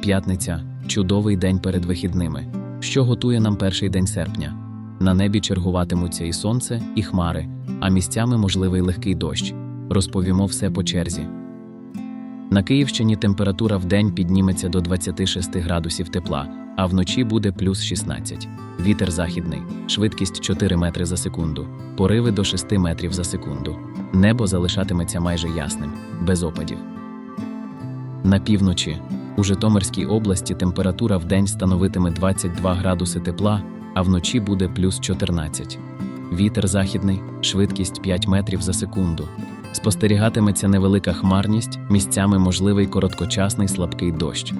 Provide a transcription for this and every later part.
П'ятниця чудовий день перед вихідними, що готує нам перший день серпня. На небі чергуватимуться і сонце, і хмари, а місцями можливий легкий дощ. Розповімо все по черзі. На Київщині температура в день підніметься до 26 градусів тепла, а вночі буде плюс 16. Вітер західний, швидкість 4 метри за секунду, пориви до 6 метрів за секунду. Небо залишатиметься майже ясним, без опадів. На півночі у Житомирській області температура в день становитиме 22 градуси тепла, а вночі буде плюс 14. Вітер західний, швидкість 5 метрів за секунду. Спостерігатиметься невелика хмарність, місцями можливий короткочасний слабкий дощ.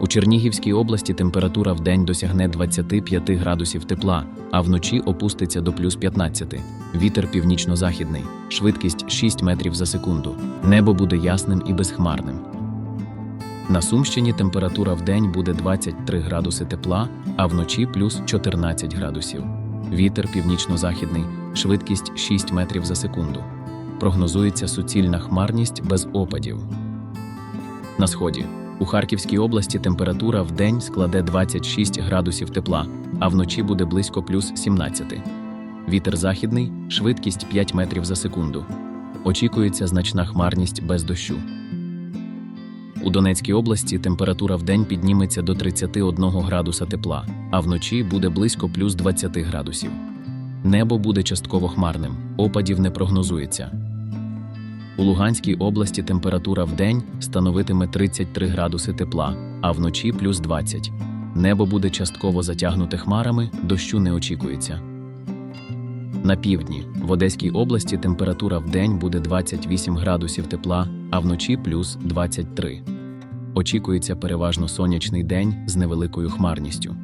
У Чернігівській області температура в день досягне 25 градусів тепла, а вночі опуститься до плюс 15. Вітер північно-західний, швидкість 6 метрів за секунду. Небо буде ясним і безхмарним. На Сумщині температура в день буде 23 градуси тепла, а вночі плюс 14 градусів. Вітер північно-західний, швидкість 6 метрів за секунду. Прогнозується суцільна хмарність без опадів. На сході у Харківській області температура в день складе 26 градусів тепла, а вночі буде близько плюс 17. Вітер західний, швидкість 5 метрів за секунду. Очікується значна хмарність без дощу. У Донецькій області температура в день підніметься до 31 градуса тепла, а вночі буде близько плюс 20 градусів. Небо буде частково хмарним, опадів не прогнозується. У Луганській області температура в день становитиме 33 градуси тепла, а вночі плюс 20. Небо буде частково затягнуте хмарами, дощу не очікується. На півдні в Одеській області температура в день буде 28 градусів тепла, а вночі плюс 23. Очікується переважно сонячний день з невеликою хмарністю.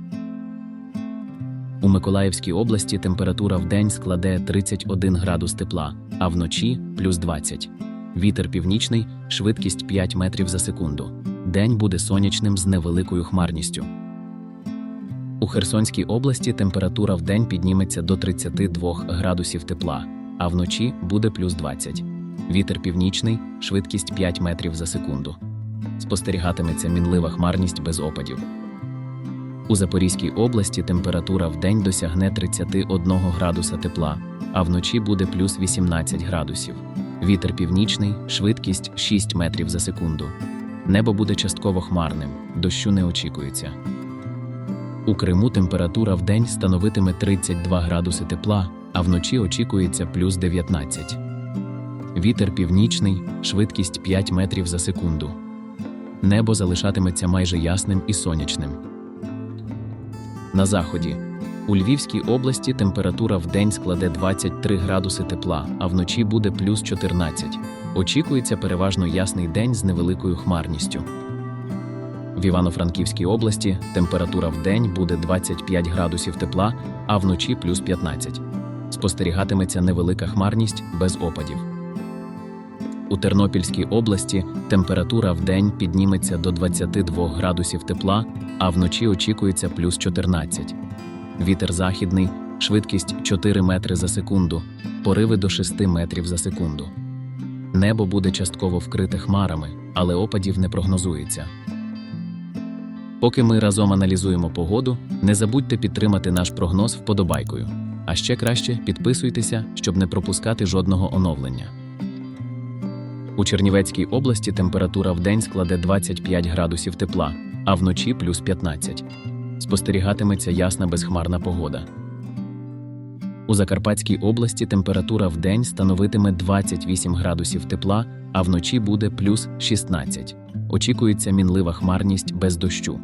У Миколаївській області температура в день складе 31 градус тепла, а вночі плюс 20. Вітер північний, швидкість 5 метрів за секунду. День буде сонячним з невеликою хмарністю. У Херсонській області температура в день підніметься до 32 градусів тепла, а вночі буде плюс 20. Вітер північний, швидкість 5 метрів за секунду. Спостерігатиметься мінлива хмарність без опадів. У Запорізькій області температура в день досягне 31 градуса тепла, а вночі буде плюс 18 градусів. Вітер північний, швидкість 6 метрів за секунду. Небо буде частково хмарним, дощу не очікується. У Криму температура в день становитиме 32 градуси тепла, а вночі очікується плюс 19. Вітер північний, швидкість 5 метрів за секунду. Небо залишатиметься майже ясним і сонячним. На заході. У Львівській області температура в день складе 23 градуси тепла, а вночі буде плюс 14. Очікується переважно ясний день з невеликою хмарністю. В Івано-Франківській області температура в день буде 25 градусів тепла, а вночі плюс 15. Спостерігатиметься невелика хмарність без опадів. У Тернопільській області температура в день підніметься до 22 градусів тепла, а вночі очікується плюс 14. Вітер західний, швидкість 4 метри за секунду, пориви до 6 метрів за секунду. Небо буде частково вкрите хмарами, але опадів не прогнозується. Поки ми разом аналізуємо погоду, не забудьте підтримати наш прогноз вподобайкою. А ще краще підписуйтеся, щоб не пропускати жодного оновлення. У Чернівецькій області температура в день складе 25 градусів тепла, а вночі плюс 15. Спостерігатиметься ясна безхмарна погода. У Закарпатській області температура в день становитиме 28 градусів тепла, а вночі буде плюс 16. Очікується мінлива хмарність без дощу.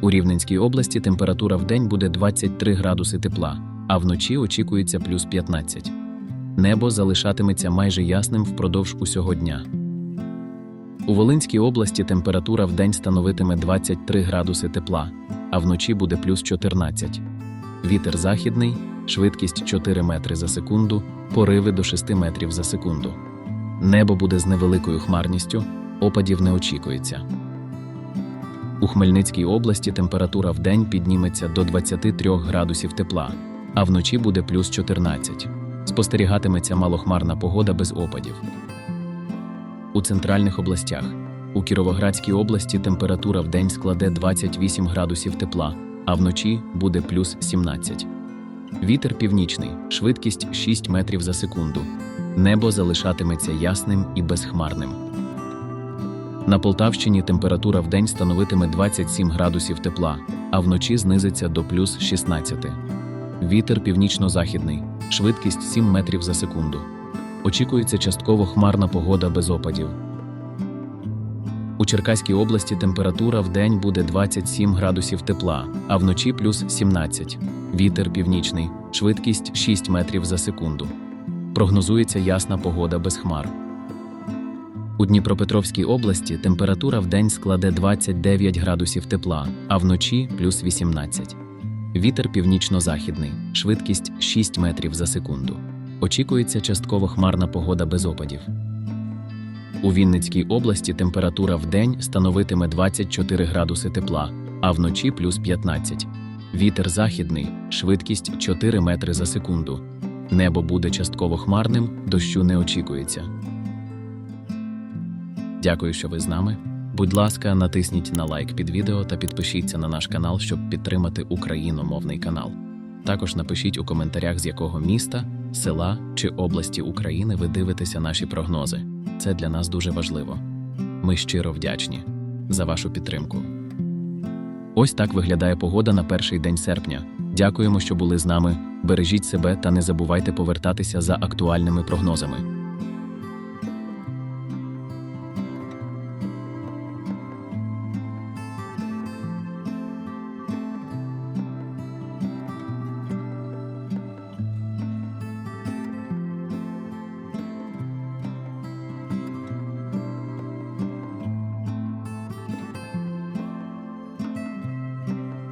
У Рівненській області температура в день буде 23 градуси тепла, а вночі очікується плюс 15. Небо залишатиметься майже ясним впродовж усього дня. У Волинській області температура в день становитиме 23 градуси тепла, а вночі буде плюс 14. Вітер західний, швидкість 4 метри за секунду, пориви до 6 метрів за секунду. Небо буде з невеликою хмарністю, опадів не очікується. У Хмельницькій області температура в день підніметься до 23 градусів тепла, а вночі буде плюс 14. Спостерігатиметься малохмарна погода без опадів. У центральних областях У Кіровоградській області температура в день складе 28 градусів тепла, а вночі буде плюс 17. Вітер північний, швидкість 6 метрів за секунду. Небо залишатиметься ясним і безхмарним. На Полтавщині температура в день становитиме 27 градусів тепла, а вночі знизиться до плюс 16. Вітер північно-західний, швидкість 7 метрів за секунду. Очікується частково хмарна погода без опадів. У Черкаській області температура в день буде 27 градусів тепла, а вночі плюс 17. Вітер північний, швидкість 6 метрів за секунду. Прогнозується ясна погода без хмар. У Дніпропетровській області температура в день складе 29 градусів тепла, а вночі плюс 18. Вітер північно-західний, швидкість 6 метрів за секунду. Очікується частково хмарна погода без опадів. У Вінницькій області температура в день становитиме 24 градуси тепла, а вночі плюс 15. Вітер західний, швидкість 4 метри за секунду. Небо буде частково хмарним, дощу не очікується. Дякую, що ви з нами. Будь ласка, натисніть на лайк під відео та підпишіться на наш канал, щоб підтримати україномовний канал. Також напишіть у коментарях, з якого міста, села чи області України ви дивитеся наші прогнози. Це для нас дуже важливо. Ми щиро вдячні за вашу підтримку. Ось так виглядає погода на перший день серпня. Дякуємо, що були з нами. Бережіть себе та не забувайте повертатися за актуальними прогнозами.